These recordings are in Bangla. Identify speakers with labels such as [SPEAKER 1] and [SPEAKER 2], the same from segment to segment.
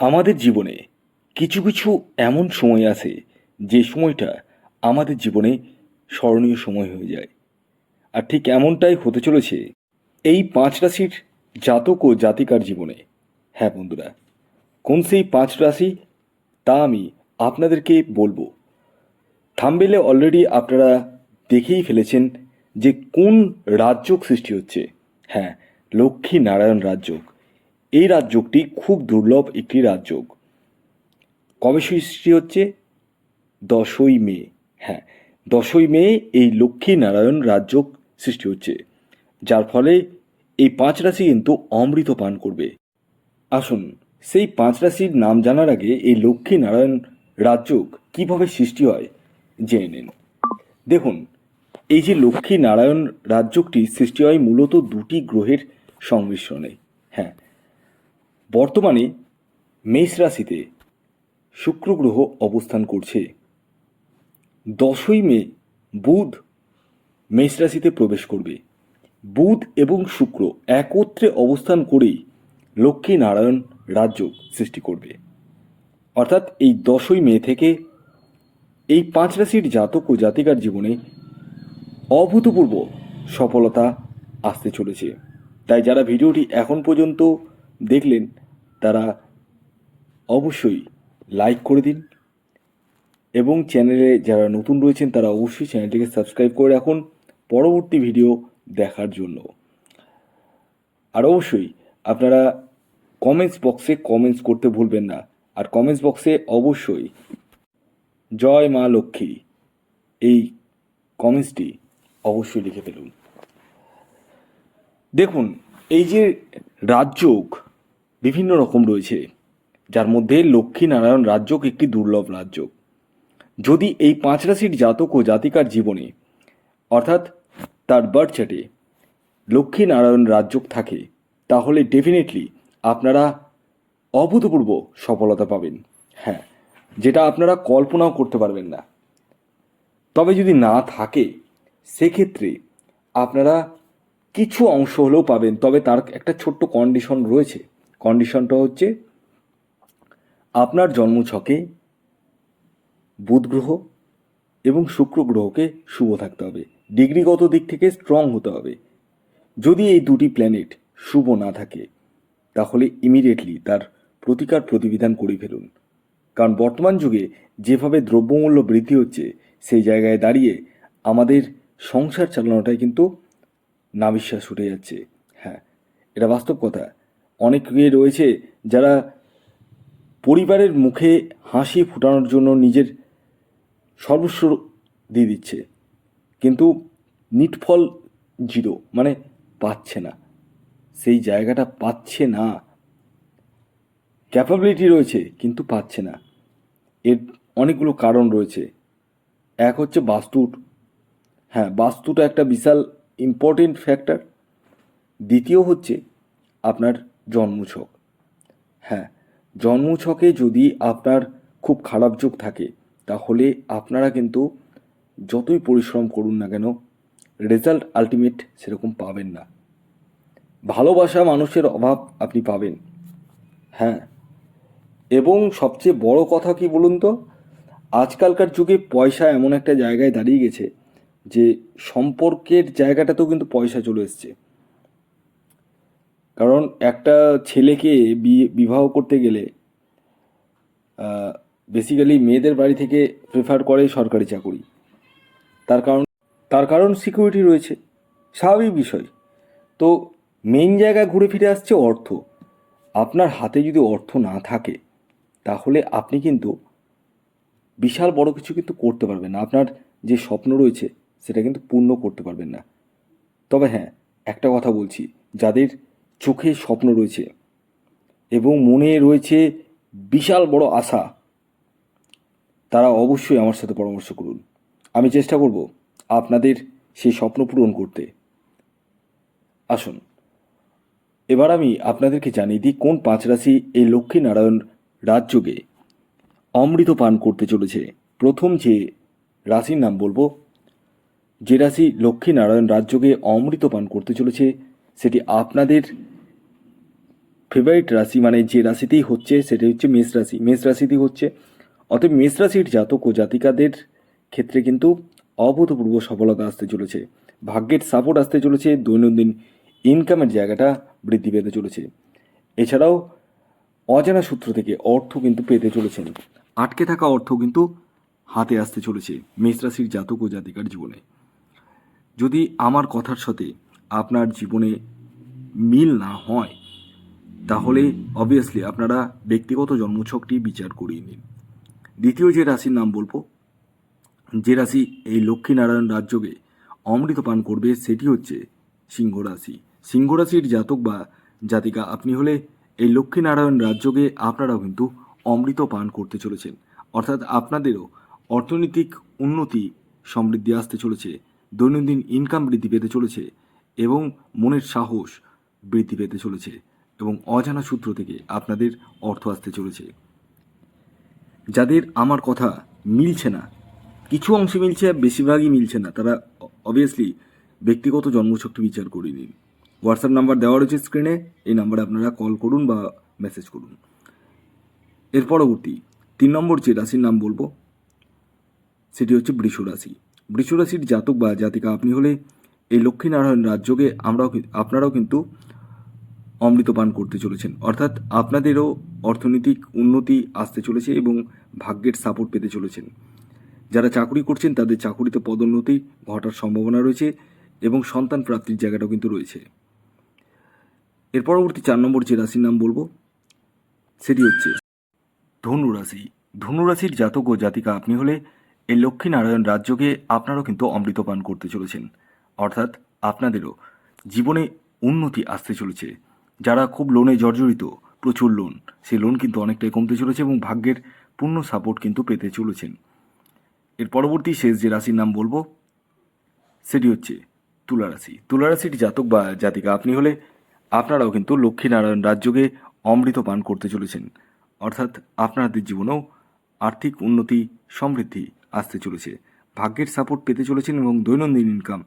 [SPEAKER 1] আমাদের জীবনে কিছু কিছু এমন সময় আছে যে সময়টা আমাদের জীবনে স্মরণীয় সময় হয়ে যায়। আর ঠিক এমনটাই হতে চলেছে এই পাঁচ রাশির জাতক ও জাতিকার জীবনে। হ্যাঁ বন্ধুরা, কোন সেই পাঁচ রাশি? তা আমি আপনাদেরকে বলব। থাম্বেলে অলরেডি আপনারা দেখেই ফেলেছেন যে কোন রাজযোগ সৃষ্টি হচ্ছে। হ্যাঁ লক্ষ্মী নারায়ণ রাজযোগ। এই রাজযোগটি খুব দুর্লভ একটি রাজযোগ। কবে সৃষ্টি হচ্ছে? দশই মে। হ্যাঁ দশই মে এই লক্ষ্মী নারায়ণ রাজযোগ সৃষ্টি হচ্ছে, যার ফলে এই পাঁচ রাশি কিন্তু অমৃত পান করবে। আসুন, সেই পাঁচ রাশির নাম জানার আগে এই লক্ষ্মী নারায়ণ রাজযোগ কীভাবে সৃষ্টি হয় জেনে নিন। দেখুন, এই যে লক্ষ্মী নারায়ণ রাজযোগটি সৃষ্টি হয় মূলত দুটি গ্রহের সংমিশ্রণে। হ্যাঁ বর্তমানে মেষ রাশিতে শুক্র গ্রহ অবস্থান করছে। দশই মে বুধ মেষ রাশিতে প্রবেশ করবে। বুধ এবং শুক্র একত্রে অবস্থান করেই লক্ষ্মী নারায়ণ রাজ্য সৃষ্টি করবে। অর্থাৎ এই দশই মে থেকে এই পাঁচ রাশির জাতক ও জাতিকার জীবনে অভূতপূর্ব সফলতা আসতে চলেছে। তাই যারা ভিডিওটি এখন পর্যন্ত দেখলেন তারা অবশ্যই লাইক করে দিন এবং চ্যানেলে যারা নতুন রয়েছেন তারা অবশ্যই চ্যানেলটিকে সাবস্ক্রাইব করে রাখুন পরবর্তী ভিডিও দেখার জন্য। আর অবশ্যই আপনারা কমেন্টস বক্সে কমেন্টস করতে ভুলবেন না। আর কমেন্টস বক্সে অবশ্যই জয় মা লক্ষ্মী এই কমেন্টসটি অবশ্যই লিখে ফেলুন। দেখুন, এই যে রাজযোগ বিভিন্ন রকম রয়েছে, যার মধ্যে লক্ষ্মী নারায়ণ রাজযোগ একটি দুর্লভ রাজ্য। যদি এই পাঁচ রাশির জাতক ও জাতিকার জীবনে, অর্থাৎ তার বার্থ চার্টে লক্ষ্মী নারায়ণ রাজযোগ থাকে, তাহলে ডেফিনেটলি আপনারা অভূতপূর্ব সফলতা পাবেন। হ্যাঁ যেটা আপনারা কল্পনাও করতে পারবেন না। তবে যদি না থাকে, সেক্ষেত্রে আপনারা কিছু অংশ হলেও পাবেন, তবে তার একটা ছোট্ট কন্ডিশন রয়েছে। কন্ডিশনটা হচ্ছে আপনার জন্মছকে বুধ গ্রহ এবং শুক্র গ্রহকে শুভ থাকতে হবে। ডিগ্রিগত দিক থেকে স্ট্রং হতে হবে। যদি এই দুটি প্ল্যানেট শুভ না থাকে, তাহলে ইমিডিয়েটলি তার প্রতিকার প্রতিবিধান করে ফেলুন। কারণ বর্তমান যুগে যেভাবে দ্রব্যমূল্য বৃদ্ধি হচ্ছে, সেই জায়গায় দাঁড়িয়ে আমাদের সংসার চালানোটাই কিন্তু নাবিশ্বাস উঠে যাচ্ছে। হ্যাঁ এটা বাস্তব কথা। অনেকে রয়েছে যারা পরিবারের মুখে হাসি ফোটানোর জন্য নিজের সর্বস্ব দিয়ে দিচ্ছে। কিন্তু নিটফল জিরো মানে পাচ্ছে না। সেই জায়গাটা পাচ্ছে না। ক্যাপাবিলিটি রয়েছে, কিন্তু পাচ্ছে না। এর অনেকগুলো কারণ রয়েছে। এক হচ্ছে বাস্তুর হ্যাঁ বাস্তুটা একটা বিশাল ইম্পর্টেন্ট ফ্যাক্টর দ্বিতীয় হচ্ছে আপনার জন্মছক। হ্যাঁ জন্মছকে যদি আপনার খুব খারাপ যোগ থাকে, তাহলে আপনারা কিন্তু যতই পরিশ্রম করুন না কেন রেজাল্ট আলটিমেট সেরকম পাবেন না। ভালোবাসা মানুষের অভাব আপনি পাবেন। হ্যাঁ এবং সবচেয়ে বড় কথা কি বলুন তো? আজকালকার যুগে পয়সা এমন একটা জায়গায় দাঁড়িয়ে গেছে যে সম্পর্কের জায়গাটাতেও কিন্তু পয়সা চলে এসছে। কারণ একটা ছেলেকে বিবাহ করতে গেলে বেসিক্যালি মেয়েদের বাড়ি থেকে প্রেফার করে সরকারি চাকুরি। তার কারণ তার কারণ সিকিউরিটি রয়েছে। স্বাভাবিক বিষয়। তো মেইন জায়গায় ঘুরে ফিরে আসছে অর্থ। আপনার হাতে যদি অর্থ না থাকে, তাহলে আপনি কিন্তু বিশাল বড় কিছু কিন্তু করতে পারবেন না। আপনার যে স্বপ্ন রয়েছে, সেটা কিন্তু পূর্ণ করতে পারবেন না। তবে হ্যাঁ একটা কথা বলছি। যাদের চোখে স্বপ্ন রয়েছে এবং মনে রয়েছে বিশাল বড় আশা। তারা অবশ্যই আমার সাথে পরামর্শ করুন। আমি চেষ্টা করব আপনাদের সেই স্বপ্ন পূরণ করতে। আসুন, এবার আমি আপনাদেরকে জানিয়ে দিই কোন পাঁচ রাশি এই লক্ষ্মী নারায়ণ রাজযোগে অমৃত পান করতে চলেছে। প্রথম যে রাশির নাম বলব, যে রাশি লক্ষ্মী নারায়ণ রাজযোগে অমৃত পান করতে চলেছে, সেটি আপনাদের ফেভারিট রাশি মানে যে রাশিতেই হচ্ছে সেটা হচ্ছে মেষ রাশি। মেষ রাশিতেই হচ্ছে, অতএব মেষ রাশির জাতক ও জাতিকাদের ক্ষেত্রে কিন্তু অভূতপূর্ব সফলতা আসতে চলেছে। ভাগ্যের সাপোর্ট আসতে চলেছে, দৈনন্দিন ইনকামের জায়গাটা বৃদ্ধি পেতে চলেছে। এছাড়াও অজানা সূত্র থেকে অর্থ কিন্তু পেতে চলেছেন। আটকে থাকা অর্থ কিন্তু হাতে আসতে চলেছে মেষ রাশির জাতক ও জাতিকার জীবনে। যদি আমার কথার সাথে আপনার জীবনে মিল না হয় তাহলে অবভিয়াসলি আপনারা ব্যক্তিগত জন্মছকটি বিচার করিয়ে নিন। দ্বিতীয় যে রাশির নাম বলব, যে রাশি এই লক্ষ্মীনারায়ণ রাজ্যকে অমৃত পান করবে, সেটি হচ্ছে সিংহ রাশি। সিংহ রাশির জাতক বা জাতিকা, আপনি হলে এই লক্ষ্মীনারায়ণ রাজ্যকে আপনারাও কিন্তু অমৃত পান করতে চলেছেন। অর্থাৎ আপনাদেরও অর্থনৈতিক উন্নতি সমৃদ্ধি আসতে চলেছে, দৈনন্দিন ইনকাম বৃদ্ধি পেতে চলেছে এবং মনের সাহস বৃদ্ধি পেতে চলেছে। এবং অজানা সূত্র থেকে আপনাদের অর্থ আসতে চলেছে। যাদের আমার কথা মিলছে না, কিছু অংশে মিলছে, বেশিরভাগই মিলছে না, তারা অবভিয়াসলি ব্যক্তিগত জন্মছকটি বিচার করে নিন। হোয়াটসঅ্যাপ নাম্বার দেওয়া রয়েছে স্ক্রিনে এই নাম্বারে আপনারা কল করুন বা মেসেজ করুন। এর পরবর্তী তিন নম্বর যে রাশির নাম বলব, সেটি হচ্ছে বৃষ রাশি। রাশির জাতক বা জাতিকা আপনি হলে এই লক্ষ্মীনারায়ণ রাজ্যকে আমরাও আপনারাও কিন্তু অমৃত পান করতে চলেছেন। অর্থাৎ আপনাদেরও অর্থনৈতিক উন্নতি আসতে চলেছে এবং ভাগ্যের সাপোর্ট পেতে চলেছেন। যারা চাকরি করছেন, তাদের চাকুরিতে পদোন্নতি ঘটার সম্ভাবনা রয়েছে এবং সন্তান প্রাপ্তির জায়গাটাও কিন্তু রয়েছে। এর পরবর্তী চার নম্বর যে রাশির নাম বলব, সেটি হচ্ছে ধনু রাশি। ধনু রাশির জাতক ও জাতিকা আপনি হলে এই লক্ষ্মীনারায়ণ রাজ্যকে আপনারাও কিন্তু অমৃতপান করতে চলেছেন। অর্থাৎ আপনাদেরও জীবনে উন্নতি আসতে চলেছে। যারা খুব লোনে জর্জরিত, প্রচুর লোন সেই লোন কিন্তু অনেকটাই কমতে চলেছে এবং ভাগ্যের পূর্ণ সাপোর্ট কিন্তু পেতে চলেছেন। এর পরবর্তী শেষ যে রাশির নাম বলব, সেটি হচ্ছে তুলা রাশি। তুলা রাশির জাতক বা জাতিকা, আপনি হলে আপনারাও কিন্তু লক্ষ্মীনারায়ণ রাজ্যকে অমৃত পান করতে চলেছেন। অর্থাৎ আপনাদের জীবনেও আর্থিক উন্নতি, সমৃদ্ধি আসতে চলেছে। ভাগ্যের সাপোর্ট পেতে চলেছেন এবং দৈনন্দিন ইনকাম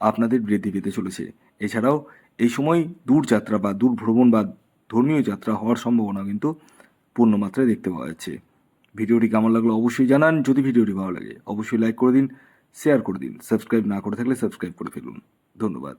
[SPEAKER 1] আপনাদের বৃদ্ধি পেতে চলেছে। এছাড়াও এই সময় দূর যাত্রা বা দূর ভ্রমণ বা ধর্মীয় যাত্রা হওয়ার সম্ভাবনা কিন্তু পূর্ণমাত্রায় দেখতে পাওয়া যাচ্ছে। ভিডিওটি কেমন লাগল অবশ্যই জানান। যদি ভিডিওটি ভালো লাগে, অবশ্যই লাইক করে দিন শেয়ার করে দিন। সাবস্ক্রাইব না করে থাকলে সাবস্ক্রাইব করে ফেলুন। ধন্যবাদ।